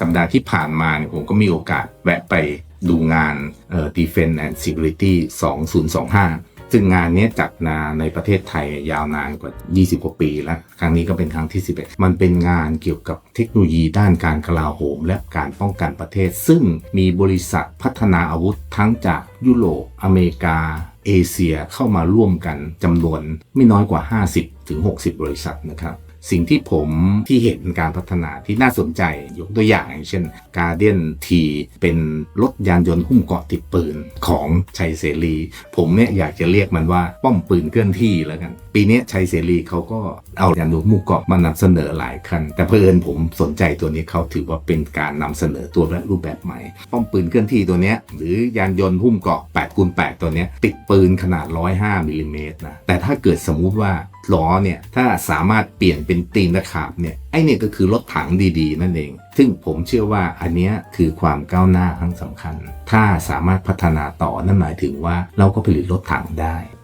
สัปดาห์ที่ผ่านมาเนี่ยผมก็มีโอกาสแวะไปดูงานเอ่อ Defense and Security 2025 ซึ่งงานนี้จัดนาในประเทศไทยยาวนานกว่า 20 กว่าปีแล้ว ครั้งนี้ก็เป็นครั้งที่ 11 มันเป็นงานเกี่ยวกับเทคโนโลยีด้านการกลาโหม และการป้องกันประเทศ ซึ่งมีบริษัทพัฒนาอาวุธทั้งจากยุโรปอเมริกา เอเชียเข้ามาร่วมกันจำนวนไม่น้อยกว่า 50ถึง60 บริษัทนะครับ สิ่งที่ผมที่เห็นการพัฒนาที่น่าสนใจยกตัวอย่างอย่างเช่น Guardian T เป็นรถยานยนต์หุ้มเกาะติดปืนของชัยเสรี ผมเนี่ยอยากจะเรียกมันว่าป้อมปืนเคลื่อนที่แล้วกัน ปีนี้ชัยเสรีเขาก็เอายานยนต์หุ้มเกาะมานำเสนอหลายคัน แต่เพอเอิญผมสนใจตัวนี้เขาถือว่าเป็นการนำเสนอตัวและรูปแบบใหม่ ป้อมปืนเคลื่อนที่ตัวนี้หรือยานยนต์หุ้มเกาะ8คูณ8ตัวนี้ติดปืนขนาด 105มิลลิเมตรนะแต่ถ้าเกิดสมมุติว่า ล้อเนี่ยถ้าสามารถเปลี่ยนเป็นตีนตะขาบเนี่ยไอเนี่ยก็คือรถถังดีๆ นั่นเอง ซึ่งผมเชื่อว่าอันนี้คือความก้าวหน้าครั้งสำคัญ ถ้าสามารถพัฒนาต่อนั่นหมายถึงว่าเราก็ผลิตรถถังได้